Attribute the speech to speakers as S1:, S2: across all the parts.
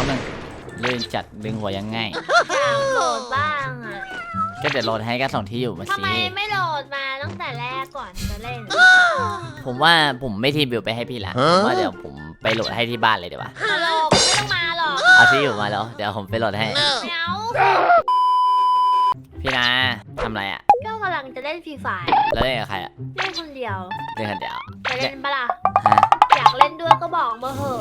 S1: น้องหนึ่งลื่นจัดดึงหัวยังไง
S2: อยากโหลดบ้างอะ
S1: ก็เดี๋ยวโหลดให้ก็ส่งที่อยู่มา
S2: ทำ
S1: สิ
S2: ไมไม่โหลดมาตั้งแต่แรกก่อนจะเล่น
S1: ผมว่าผมไม่ทีมบิวไปให้พี่ละผมว่าเดี๋ยวผมไปโหลดให้ที่บ้านเลยดีกว่า
S2: ตลกไม่ต้องมาหรอก
S1: เอาที่อยู่มาแล้วเดี๋ยวผมไปโหลดให้
S2: ไม่เอา
S1: พี่นาทำอะไรอะ
S2: ก็กำลังจะเล่นฟรีไฟ
S1: แล้วเล่นกับใครอะ
S2: เล่นคนเดียว
S1: เล่นคนเดียว
S2: จะเล่นปะล่ะ
S1: ฮะ
S2: อยากเล่นด้วยก็บอกมาเหอะ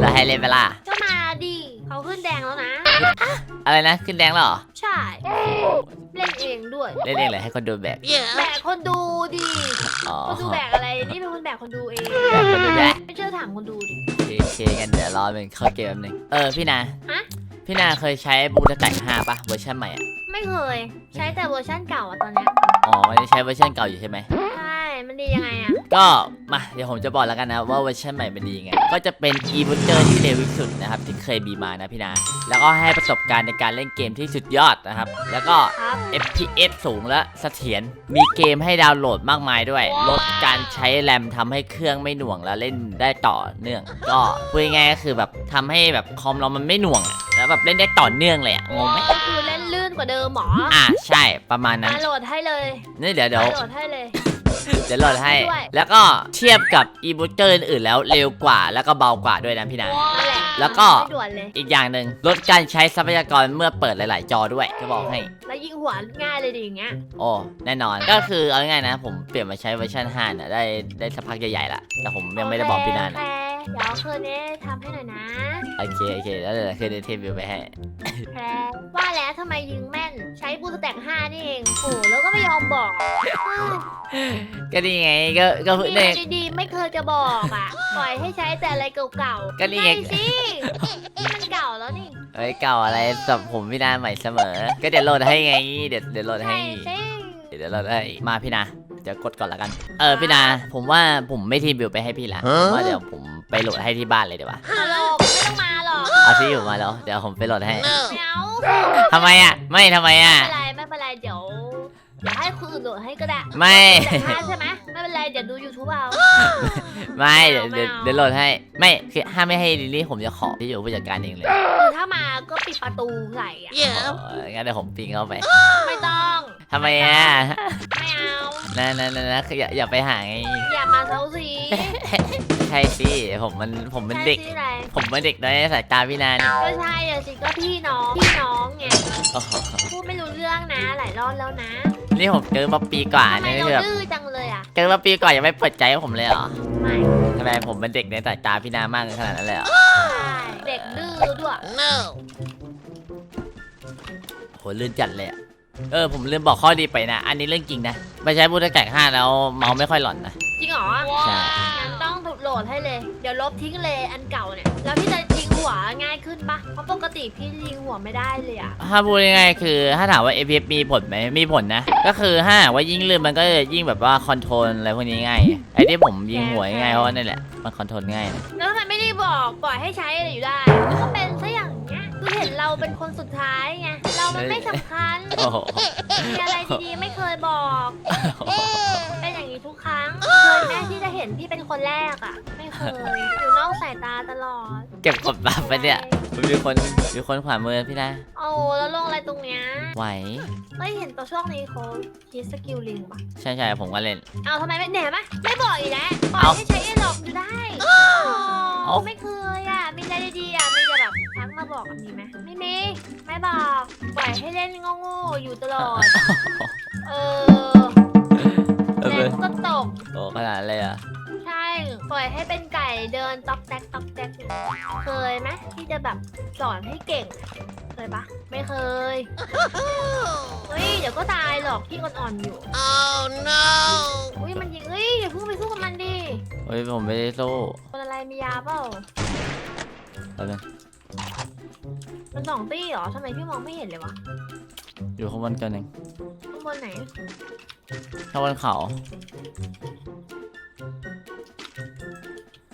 S1: แล้วให้เล่นไปล่ะ
S2: ก็มาดิเขาขึ้นแดงแล้วนะ
S1: อะไรนะขึ้นแดงแล้วเหรอ
S2: ใช่ เล่นเองด้วย
S1: เล่นเองเลยให้คนดูแบก
S2: แบกคนดูดิ
S1: อ๋อ
S2: คนดูแบกอะไรนี่เป็นคนแบกคนดูเอง
S1: แบกคนดูแบก
S2: ไม่เชื่อถามคนดูดิ
S1: โอเคโอเคกันเดี๋ยวรอเป็นเข้าเกมแป๊บนึงเออพี่นา
S2: ฮะ
S1: พี่นาเคยใช้บูตแตก5ป่ะเวอร์ชันใหม่อะ
S2: ไม่เคย ใช้แต่เวอร์ชั่นเก่าอะตอนเนี้ย
S1: อ๋อไม่ได้ใช้เวอร์ชันเก่าอยู่ใช่ไหม
S2: ใช่มัน ดียังไงอะ
S1: ก็มาเดี๋ยวผมจะบอกแล้วกันนะว่าเวอร์ชันใหม่เป็นดียังไงก็จะเป็น e b o o t e r ที่เร็วที่สุดนะครับที่เคยมีมานะพี่นาแล้วก็ให้ประสบการณ์ในการเล่นเกมที่สุดยอดนะครับแล้วก็
S2: ครับ
S1: FPS สูงและเสถียรมีเกมให้ดาวน์โหลดมากมายด้วย ลดการใช้แรมทำให้เครื่องไม่หน่วงแล้วเล่นได้ต่อเนื่อง ก็พูดง่ายๆก็คือแบบทำให้แบบคอมเรามันไม่หน่วงอะแล้วแบบเล่นได้ต่อเนื่องเลยอะงงไหม
S2: ก็คือเล่นลื่นกว่าเดิมหมอ
S1: อะใช่ประมาณนั้น
S2: มาโหลดให้เลย
S1: นี่เดี๋ยวเดี๋ยว
S2: มาโหลดให้เลย
S1: เดี๋ยวโหลดให้
S2: ด้วย
S1: แล้วก็เทียบกับ e b o o t e r อื่นๆแล้วเร็วกว่าแล้วก็เบากว่าด้วยนะพี่นา
S2: นั่นแหละ
S1: แล้วก็
S2: ไม่ด่วนเลย
S1: อีกอย่างหนึ่งลดการใช้ทรัพยากรเมื่อเปิดหลาย ๆ จอด้วยจะบอกให้
S2: แล้วยิงหัวง่ายเลยดิอย่างเงี้ย
S1: โอ้แน่นอนก็คือเอาง่ายๆนะ ผมเปลี่ยนมาใช้เวอร์ชัน5น่ะได้ได้สักพักใหญ่ๆละแต่ผมยังไม่ได้บอกพี่นา
S2: โอ
S1: นะ
S2: เค เดี๋ยวคืนนี้ทำให้หน่อยนะ
S1: โอเคโอเคแล้วเดี๋ยวคืนนี้เทปวิวไปให้
S2: แพรว่าแล้วทำไมยิงแม่น ใช้บูสแต็กห้านี่เองโอ้แล้วก็ไม่ยอมบอกเออ
S1: ก็นี่ไงก็ก็เพิ่ง
S2: มี
S1: ได้
S2: อะไรดีๆไม่เคยจะบอกอะปล่อยให้ใช้แต่อะไรเก่าๆ
S1: ก็นี่ไง
S2: ม่สินี่มันเก่าแล้วนี่
S1: เอ้ยเก่าอะไรสับผมพี่นาใหม่เสมอ ก็เดี๋ยวโหลดให้ไง เดี๋ยวเดี๋ยวโหลดให้
S2: ใช่สิ
S1: เดี๋ยวเราได้มาพี่นาเดี๋ยวกดก่อนละกัน เออพี่นา ผมว่าผมไม่ทีมบิวไปให้พี่ละผมว่าเดี๋ยวผม ไปโหลดให้ที่บ้านเลยดีกว่า
S2: ตลกไม่ต้องมาหรอก
S1: เอาที่อยู่มาแล้วเดี๋ยวผมไปโหลดให้
S2: ไม่เอา
S1: ทำไมอะ ไม่ทำไมอะ
S2: ไม่เป็นไรไม่เป็นไรเดี๋ยวเดี๋ยวให้คนอื่นโหลดให้ก็ได้
S1: ไม่
S2: แต่ถ้าใช่ไหมไม่เป็นไรเดี๋ยวดู YouTube เอา
S1: ไม่เดี๋ยว
S2: ไม่
S1: เดี๋ยว
S2: เอา
S1: เดี๋ยวโหลดให้ ไม่คือถ้าไม่ให้ลิลลี่ผมจะขอที่อยู่ผู้จัดการเองเลย
S2: คือถ้ามาก็ปิดประตูใส่อะ
S1: อ๋องั้นเดี๋ยวผมปิงเข้าไป
S2: ไม่ต้อง
S1: ทำไมอะ
S2: ไม่เอา
S1: นั่นนั่นนั่นนะคืออย่าอย่าไปหาไง
S2: อย่ามาเซาซี
S1: ใช่สิผมมันผมเป็นเด็ก
S2: ใช่สิอะไร
S1: ผมเป็นเด็กน้อยในสายตาพี่นานี่
S2: ก็ใช่อะสิก็พี่น้องพี่น้องไง
S1: โอ้โห
S2: พูดไม่รู้เรื่องนะหลายรอบแล้วนะ
S1: นี่ผมเกินมาปีกว่า
S2: ทำไม
S1: เนี่ย
S2: เรา
S1: คือแบบ
S2: ดื้อจังเลยอะ
S1: เกินมาปีกว่ายังไม่เปิดใจให้ผมเลยเหรอ
S2: ไม่
S1: ทำไมผมเป็นเด็กในสายตาพี่นามากขนาดนั้นเลยเหรอ
S2: ใช่เด็กดื้อด้วย
S1: โหลื่นจัดเลยอะเออผมลืมบอกข้อดีไปนะ อันนี้เรื่องจริงนะไม่ใช้บูตแกกห้าแล้วเมาส์ไม่ค่อยหลอนนะ
S2: จริงเหรอ
S1: ใช่
S2: งั้นต้องโห ลดให้เลย เดี๋ยวลบทิ้งเลยอันเก่าเนี่ย แล้วพี่จะยิงหัวง่ายขึ้นปะเพราะปกติพี่ยิงหัวไม่ได้เลยอะ
S1: ถ้าพูดง่ายๆคือ ถ้าถามว่า APF มีผลไหมมีผลนะ ก็คือถ้าหากว่ายิ่งลื่นมันก็จะยิ่งแบบว่าคอนโทรลอะไรพวกนี้ง่ายไอ้ที่ผมยิงหัวง่ายๆเพราะว่านั่นแหละมันคอนโทรลง่ายนะ
S2: แล้วทำไมไม่ได้บอกปล่อยให้ใช้อะไรอยู่ได้ ก็เป็นซะอย่างเนี้ยคือเห็นเราเป็นคนสุดท้ายไง เรามันไม่สำคัญ
S1: โอ้โห
S2: มีอะไรดีๆไม่เคยบอก เป็นอย่างนี้ทุกครั้งเคยแม่ที่จะเห็นพี่เป็นคนแรกอะ ไม่เคย อยู่นอกสายตาตลอด
S1: เก็บกดบัฟไปเนี่ยมีคนมีคนขวามือพี่นะ
S2: โอ้แล้วลงอะไรตรงเนี้ย
S1: ไหว
S2: เฮ้ยเห็นตัวช่วงนี้เขาคิดสกิลลิงป่ะ
S1: ใช่ใช่ผมก็เล่น
S2: เอาทำไมไม่แหนมะไม่บอกอีกแล้วปล่อย
S1: เอา
S2: ให้ใช้เอหลอกอยู่ได้
S1: เอา
S2: ไม่เคยอะมีอะไรดีๆอะมีจะแบบทัก มาบอกกันมีไหมไม่มีไม่บอกปล่อยให้เล่นโง่ๆอยู่ตลอด เออ
S1: เออ
S2: เล่นก็ตก
S1: โอ้ขนาดนั้นเลยเหรอะ
S2: ใช่ ปล่อยให้เป็นไก่เดินตอกแตกตอกแตกอยู่เคยไหมที่จะแบบสอนให้เก่ง เคยปะไม่เคย เฮ้ยเดี๋ยวก็ตายหรอกพี่อ่อนๆอยู่
S3: Oh no!
S2: อุ้ยมันยิงเฮ้ยอย่าเพิ่งไปสู้กับมันดิ
S1: เฮ้ยผมไม่ได้สู้
S2: คนอะไรมียาเปล่า
S1: แป๊บนึง
S2: มันสองตี้เหรอทำไมพี่มองไม่เห็นเลยวะ
S1: อยู่ข้างบนกันเอง
S2: ข้างบนไหน
S1: ข้างบนเขา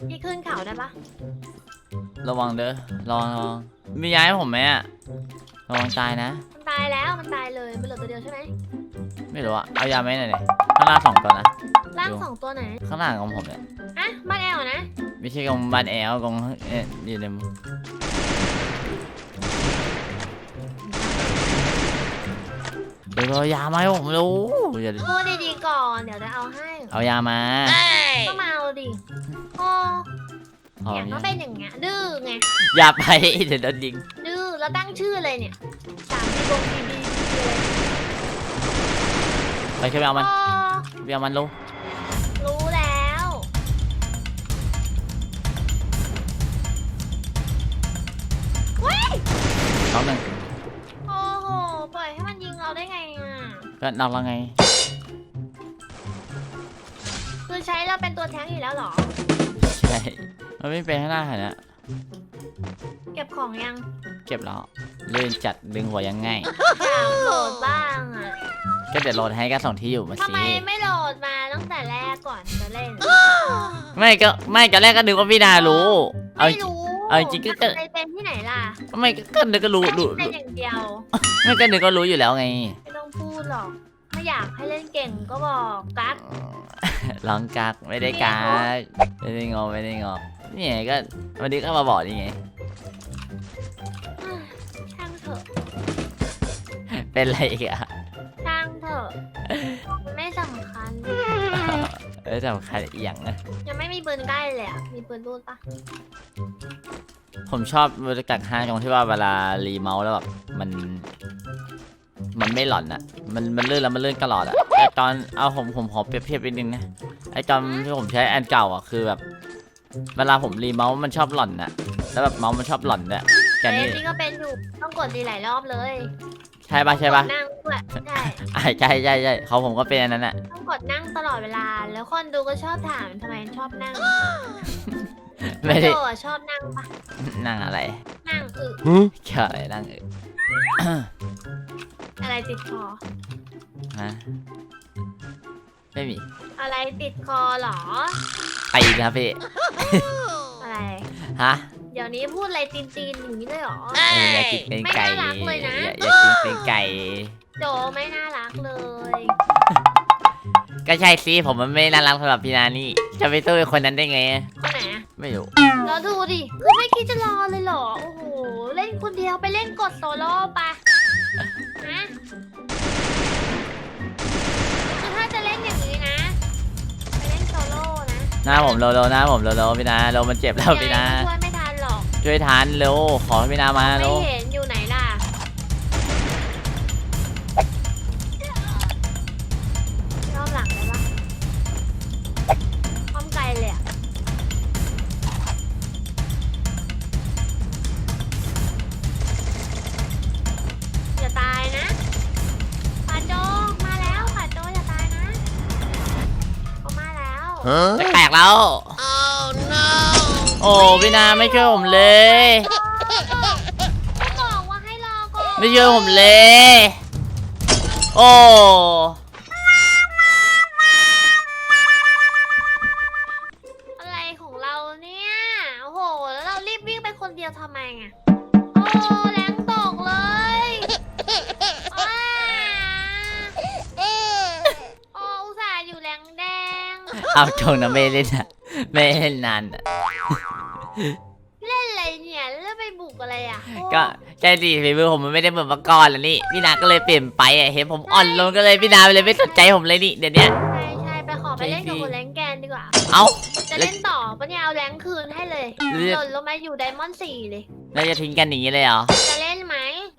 S2: พี่ขึ้นเขาได้ปะ
S1: ระวังเด้อระวังระวังมีย้ายผมไหมอะระวังตายนะ
S2: มันตายแล้วมันตายเลยมันเหลือตัวเดียวใช่ไหม
S1: ไม่รู้อะเอายาไหมหน่อยดิข้างล่างสองตัวนะ
S2: ร่าง
S1: อยู่
S2: สองตัวไหน
S1: ข้างล่างของผมเนี่ย
S2: อะบ้านแอลนะ
S1: อไม่ใช่กองบ้านแอลกองเอ๊ะอยู่ใน ยวเอายามาให้ผมรู้อย่า
S2: พูดดีๆก่อน เดี๋ยวจะเอาให้
S1: เอายามา
S2: ก็มาเอาดิโอ้
S1: เอา
S2: เนี่ยก็เป็นอย่างเงี้ย ดื้อไง
S1: อย่าไปเดี๋ยวโดนยิง
S2: ดื้อแล้วตั้งชื่อเลยเนี่ยสามบีบงบีบีเลย
S1: ไปช่วยไปเอามัน
S2: โอ้
S1: ไปเอามันลูก
S2: รู้แล้วเว้ย
S1: น้องหนึ่ง
S2: ได้ไงอะ
S1: ก็นอกแล้วไง
S2: คือใช้เราเป็นตัวแท้งอยู่แล้วเหรอ
S1: ใช่ มันไม่เป็นข้างหน้าหันอะ
S2: เก็บของยัง
S1: เก็บแล้วลื่นจัดดึงหัวยังไง
S2: อยากโหลดบ้างอะ
S1: ก็เดี๋ยวโหลดให้ก็ส่งที่อยู่มา
S2: ทำ
S1: สิ
S2: ไมไม่โหลดมาตั้งแต่แรกก่อนจะเล่น
S1: ไม่ก็ไม่ตอนแรกก็นึกว่าพี่นารู้ เอาจ
S2: ไม่
S1: ริง
S2: รู้
S1: เอาจริงๆก็
S2: มันเคยเป็นที่ไหนล่ะ
S1: ไม่ก็ก็นึกก็รู้รู้
S2: เป็น
S1: รู้
S2: อย่างเดียว
S1: ไม่ก็นึกก็รู้อยู่แล้วไง
S2: ไม่ต้องพูดหรอก ถ้าอยากให้เล่นเก่งก็บอกกัก
S1: ร้องกักไม่ได้กักไม่ได้งอไม่ได้งอนี่ไงก็วันนี้ก็มาบอกนี่ไง
S2: ช่างเถอะ
S1: เป็นไรอีกอะ
S2: ช่างเถอะมันไม่สำคัญ
S1: เออสำคัญอีกอย่างนะ
S2: ยังไม่มีปืนใกล้เลยอะมีปืนรูดปะ
S1: ผมชอบบรรยากาศห้างตรงที่ว่าเวลารีเมาส์แล้วแบบมัน มันไม่หลอนอะมันมันลื่นแล้วมันลื่นตลอดอะไอตอนเอาผมผมขอเปรียบเทียบนิดนึงนะไอตอนที่ผมใช้อันเก่าอะคือแบบ เวลาผมรีเมาส์มันชอบหล่อนอะแล้วแบบเมาส์มันชอบหล่อนด้วยแก
S2: เอ้
S1: นี่
S2: ยนี่ก็เป็นอยู่ต้องกดดีหลายรอบเลย
S1: ใช่ปะใช่ปะ
S2: กดนั่งด้วยใช่
S1: อ่าใช่ใช่ใช่เขาผมก็เป็นอันนั้นอะ
S2: ต้องกดนั่งตลอดเวลา แล้วคนดูก็ชอบถามทำไมชอบนั่ง
S1: ไม่ได้
S2: โจอะชอบนั่งปะ
S1: นั่งอะไร
S2: นั่งอึ
S1: แค่อะไรนั่งเออ
S2: อะไรติดคอ
S1: ฮะไม่มี
S2: อะไรติดคอเหรอ
S1: ไปอีกนะพี่
S2: อะไร
S1: ฮะ
S2: เดี๋ยวนี้พูดอะไรตีนตีนๆอย่างนี้เลยเหรอ
S1: เอออยากกินเป็นไก่
S2: ไม่น่ารักเลยนะ
S1: อยากอยากกินเป็นไก่
S2: โจไม่น่ารักเลย
S1: ก็ใช่สิผมมันไม่น่ารักสำหรับพี่นานี่ จะไปสู้ไอ้คนนั้นได้ไง
S2: คนไหนอะ
S1: ไม่รู้
S2: แล้วดูดิคือไม่คิดจะรอเลยเหรอ โอ้โห เล่นคนเดียวไปเล่นกดโซโล่ปะฮะคือถ้าจะเล่นอย่างนี้นะ ไปเล่นโซโล่นะ
S1: หน้าผมโลโลหน้าผมโลโลพี่นาโลมันเจ็บแล้วพี่นา
S2: ยังไงก็ช่วยไม่ทันหรอก
S1: ช่วยทานเร็วขอให้พี่นามา
S2: ไม่
S1: เร็ว
S2: เห็น แล้วจะแต
S1: กแล้ว โอ้พี่นาไม่ช่วยผมเลย
S2: ก็บอกว่าให้รอก่อน
S1: ไม่ช่วยผมเลย โอ้
S2: อะไรของเราเนี่ยโอ้โหแล้วเรารีบวิ่งไปคนเดียวทำไมอะโอ้แรงตกเลยอ้า
S1: เอาจงนะไม่เล่นอะไม่เล่นนานอะ
S2: เล่นอะไรเนี่ยแล้วไปบุกอะไรอะโอ้
S1: ก็ใช่ดิฝีมือผมมันไม่ได้เหมือนเมื่อก่อนแล้วนี่พี่นาก็เลยเปลี่ยนไปอะเห็นผมอ่อนลงก็เลยพี่นาเลยไม่สนใจผมเลยนี่เดี๋ยวเนี้ย
S2: ใช่ใช่ไปขอไปเล่นกับคนแรงแกนดีกว่า
S1: เอ้า
S2: จะเล่นต่อปะเนี่ยเอาแรงคืนให้เลย
S1: เรียก
S2: หล่นลงมาอยู่ไดมอนด์สี่เลย
S1: แล้วจะทิ้งกันอย่างนี้เลยเหรอ
S2: จะเล่นไหม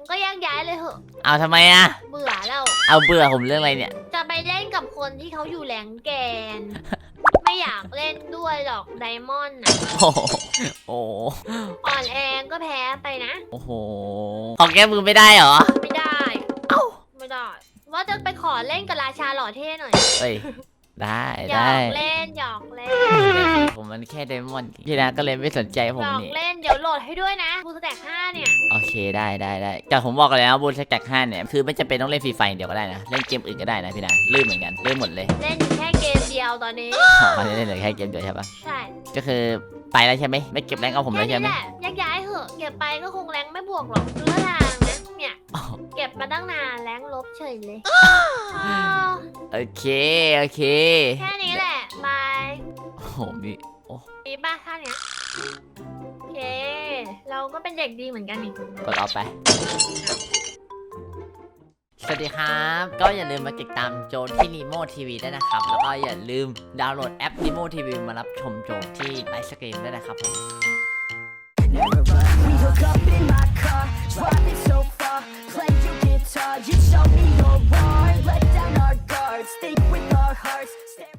S2: ก็แยกย้ายเลยเหอะ
S1: เอาทำไมอะ
S2: เบื่อแล้ว
S1: เอาเบื่อผมเรื่องอะไรเนี่ย
S2: จะไปเล่นกับคนที่เขาอยู่แหลงแกนไม่ อยากเล่นด้วยหรอกไดมอนด์น่ะ
S1: โอ้โหโอ้โห
S2: อ่อนแองก็แพ้ไปนะ
S1: โอ้โหขอแก้มือไม่ได้เหรอ
S2: ไม่ได้
S1: เอ้า
S2: ไม่ได้ ว่าจะไปขอเล่นกับราชาหล่อเท่หน่อย
S1: เอ้ย ได้
S2: หยอ
S1: ได้
S2: กเล่นหยอกเล่น
S1: ผมมันแค่ไดมอนด์พี่นาก็เลยไม่สนใจผ
S2: ห
S1: ม
S2: ยอก
S1: นี่
S2: เล่น เดี๋ยวโหลดให้ด้วยนะบูสแต็กห้าเนี่ย
S1: โอเคได้ได้ได้แต่ผมบอกกันแล้วบูนสแต็กห้าเนี่ยคือไม่จำเป็นต้องเล่นฟรีไฟอย่างเดียวก็ได้นะ เล่นเกมอื่นก็ได้นะพี่นาลื่นเหมือนกันลื่นหมดเลย
S2: เล่นอยู่แค่เกมเดียวตอนนี้
S1: อ๋อมันเล่นเหลือแค่เกมเดียวใช่ปะ
S2: ใช่
S1: ก็คือไปแล้วใช่ไหมไม่เก็บแรงเอาผม
S2: แค่
S1: แล้วใช่
S2: นี้
S1: ไหม
S2: แหละแยกย้ายเหอะเก็บไปก็คงแรงไม่บวกหรอกดูท่าทางนะ เนี่ย
S1: อ๋อ
S2: เก็บมาตั้งนานแรงลบเฉยเลยอ้าว
S1: โอเค โอเค
S2: แค่นี้แหละบาย
S1: โอ้โหมีโอ้
S2: มีป้าท่าเนี้ยโอเค เราก็เป็นเด็กดีเหมือนกันนี่
S1: กดออกไป สวัสดีครับ ก็อย่าลืมมาติดตามโจที่ Nemo TV ด้วยนะครับ แล้วก็อย่าลืมดาวน์โหลดแอป Nemo TV มารับชมโจที่ไลฟ์สตรีมด้วยนะครับผม
S3: We hook up in my car, driving so You show me your heart, let down our guards, think we